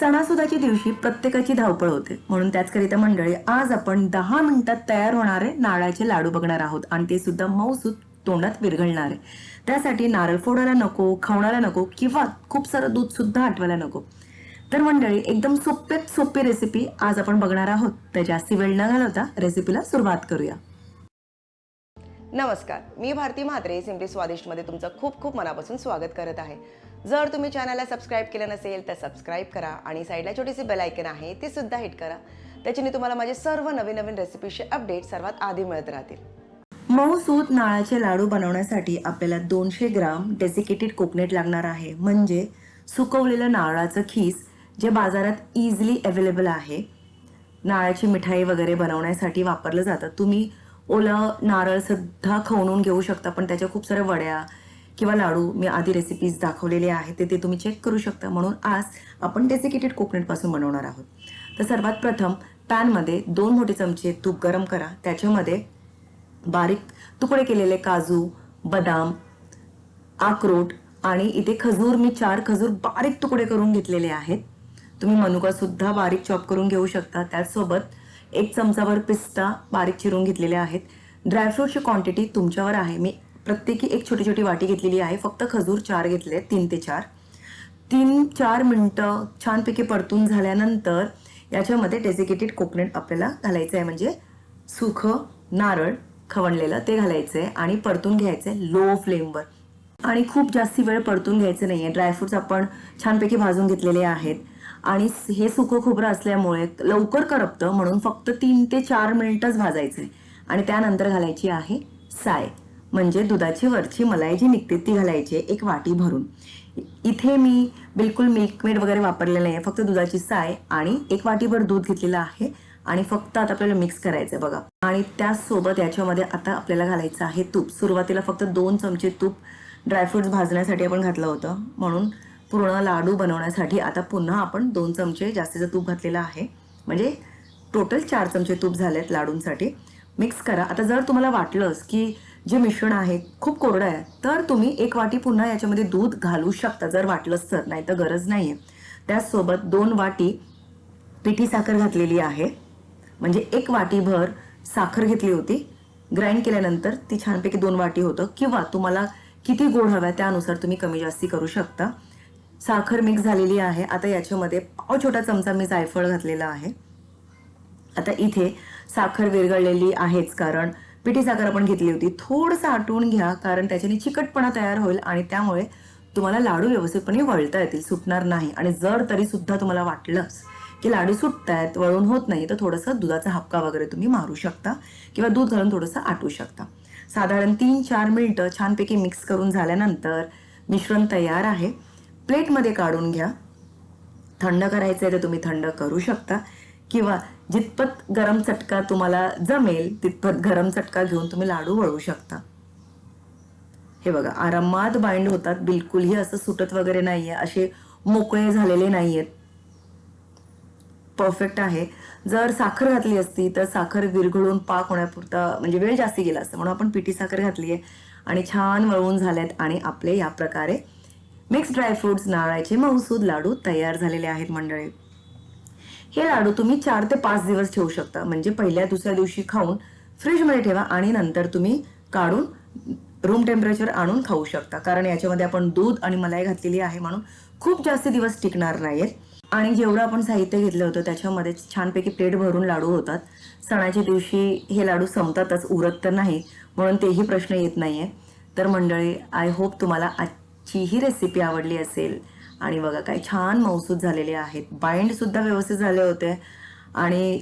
सणासुदाच्या दिवशी प्रत्येकाची धावपळ होते. म्हणून त्याचकरिता मंडळी आज आपण दहा मिनिटात तयार होणारे नारळाचे लाडू बघणार आहोत आणि ते सुद्धा मऊसूत तोंडात विरघळणारे. त्यासाठी नारळ फोडायला नको खवणाला नको किंवा खूप सारं दूध सुद्धा आठवायला नको. तर मंडळी एकदम सोप्यात सोपी रेसिपी आज आपण बघणार आहोत. तर जास्ती वेळ न घालवता रेसिपीला सुरुवात करूया. नमस्कार. मी भारती म्हात्रे सिम्पली स्वादिष्टमध्ये तुमचं खूप खूप मनापासून स्वागत करत आहे. जर तुम्ही चॅनलला सबस्क्राईब केलं नसेल तर सबस्क्राईब करा आणि साईडला छोटीशी बेलायकन आहे ती सुद्धा हिट करा. त्याच्याने तुम्हाला माझे सर्व नवीन नवीन रेसिपीचे अपडेट सर्वात आधी मिळत राहतील. मऊसूत नाळाचे लाडू बनवण्यासाठी आपल्याला दोनशे ग्राम डेसिकेटेड कोकोनट लागणार आहे. म्हणजे सुकवलेलं नारळाचं खीस जे बाजारात इझिली अवेलेबल आहे. नाळाची मिठाई वगैरे बनवण्यासाठी वापरलं जातं. तुम्ही ओलं नारळ सुद्धा खवणून घेऊ शकता पण त्याच्या खूप साऱ्या वड्या किंवा लाडू मी आधी रेसिपीज दाखवलेले आहेत ते ते तुम्ही चेक करू शकता. म्हणून आज आपण डेसिकेटेड कोकोनटपासून बनवणार आहोत. तर सर्वात प्रथम पॅनमध्ये दोन मोठे चमचे तूप गरम करा. त्याच्यामध्ये बारीक तुकडे केलेले काजू बदाम अक्रोट आणि इथे खजूर मी चार खजूर बारीक तुकडे करून घेतलेले आहेत. तुम्ही मनुका सुद्धा बारीक चॉप करून घेऊ शकता. त्याचसोबत एक चमचाभर पिस्ता बारीक चिरून घेतलेले आहेत. ड्रायफ्रूटची क्वांटिटी तुमच्यावर आहे. मी प्रत्येकी एक छोटी छोटी वाटी घेतलेली आहे. फक्त खजूर चार घेतले तीन ते चार. तीन चार मिनटं छानपैकी परतून झाल्यानंतर याच्यामध्ये डेसिकेटेड कोकनट आपल्याला घालायचं आहे. म्हणजे सुखं नारळ खवणलेलं ते घालायचं आहे आणि परतून घ्यायचं आहे लो फ्लेमवर आणि खूप जास्ती वेळ परतून घ्यायचं नाही आहे ड्रायफ्रुट्स आपण छानपैकी भाजून घेतलेले आहेत. आणि हे सुकं खोबरं असल्यामुळे लवकर करपतं म्हणून फक्त तीन ते चार मिनिटच भाजायचं. आहे आणि त्यानंतर घालायची आहे साय. म्हणजे दुधाची वरची मलाई जी निघते ती घालायची आहे एक वाटी भरून. इथे मी बिलकुल मिल्कमेड वगैरे वापरलेलं नाही आहे फक्त दुधाची साय आणि एक वाटीभर दूध घेतलेलं आहे. आणि फक्त आता आपल्याला मिक्स करायचं आहे बघा. आणि त्याचसोबत याच्यामध्ये आता आपल्याला घालायचं आहे तूप. सुरुवातीला फक्त दोन चमचे तूप ड्रायफ्रुट्स भाजण्यासाठी आपण घातलं होतं. म्हणून पूर्ण लाडू बनवण्यासाठी आता पुन्हा आपण दोन चमचे जास्तीचं तूप घातलेलं आहे. म्हणजे टोटल चार चमचे तूप झाले आहेत लाडूंसाठी. मिक्स करा. आता जर तुम्हाला वाटलंच की जे मिश्रण आहे खूप कोरडं आहे तर तुम्ही एक वाटी पुन्हा याच्यामध्ये दूध घालू शकता जर वाटलंच तर. नाही तर गरज नाही आहे त्याचसोबत दोन वाटी पिठी साखर घातलेली आहे. म्हणजे एक वाटीभर साखर घेतली होती. ग्राइंड केल्यानंतर ती छानपैकी दोन वाटी होतं. किंवा तुम्हाला किती गोड हव्या त्यानुसार तुम्ही कमी जास्ती करू शकता. साखर मिक्स झालेली आहे. आता याच्यामध्ये पाव छोटा चमचा मी जायफळ घातलेला आहे. आता इथे साखर विरघळलेली आहेच कारण पिठी साखर आपण घेतली होती. थोडंसं आटवून घ्या कारण त्याच्याने चिकटपणा तयार होईल आणि त्यामुळे तुम्हाला लाडू व्यवस्थितपणे वळता येतील सुटणार नाही. आणि जर तरी सुद्धा तुम्हाला वाटलंच की लाडू सुटतायत वळून होत नाही तर थोडंसं दुधाचा हपका वगैरे तुम्ही मारू शकता किंवा दूध घालून थोडंसं आटू शकता. साधारण तीन चार मिनटं छानपैकी मिक्स करून झाल्यानंतर मिश्रण तयार आहे. प्लेटमध्ये काढून घ्या. थंड करायचं आहे तर तुम्ही थंड करू शकता. किंवा जितपत गरम चटका तुम्हाला जमेल तितपत गरम चटका घेऊन तुम्ही लाडू वळू शकता. हे बघा आरामात बाइंड होतात. बिलकुलही असं सुटत वगैरे नाहीये. असे मोकळे झालेले नाहीयेत. परफेक्ट आहे. जर साखर घातली असती तर साखर विरघळून पाक होण्यापुरता म्हणजे वेळ जास्ती गेला असता. म्हणून आपण पिठी साखर घातली आहे आणि छान वळवून झाल्यात. आणि आपले या प्रकारे मिक्स ड्रायफ्रुट्स नारळाचे मऊसूद लाडू तयार झालेले आहेत मंडळी. हे लाडू तुम्ही चार ते पाच दिवस ठेवू शकता. म्हणजे पहिल्या दुसऱ्या दिवशी खाऊन फ्रीजमध्ये ठेवा आणि नंतर तुम्ही काढून रूम टेम्परेचर आणून खाऊ शकता. कारण याच्यामध्ये आपण दूध आणि मलाई घातलेली आहे म्हणून खूप जास्त दिवस टिकणार नाहीत. आणि जेवढं आपण साहित्य घेतलं होतं त्याच्यामध्ये छानपैकी प्लेट भरून लाडू होतात. सणाच्या दिवशी हे लाडू संपतातच उरत तर नाही म्हणून तेही प्रश्न येत नाहीये. तर मंडळी आय होप तुम्हाला ची ही रेसिपी आवडली असेल आणि बघा काय छान मौसूद झालेले आहेत बाइंडसुद्धा व्यवस्थित झाले होते आणि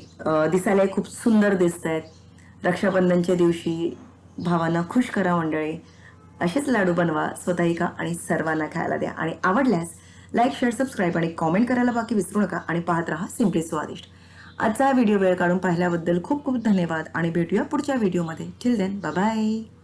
दिसायलाही खूप सुंदर दिसत आहेत रक्षाबंधनच्या दिवशी भावांना खुश करा मंडळी असेच लाडू बनवा स्वतःही का आणि सर्वांना खायला द्या आणि आवडल्यास लाईक शेअर सबस्क्राईब आणि कॉमेंट करायला बाकी विसरू नका आणि पाहत राहा सिम्पली स्वादिष्ट आजचा व्हिडिओ वेळ काढून पाहिल्याबद्दल खूप खूप धन्यवाद आणि भेटूया पुढच्या व्हिडिओमध्ये चिल देन बाय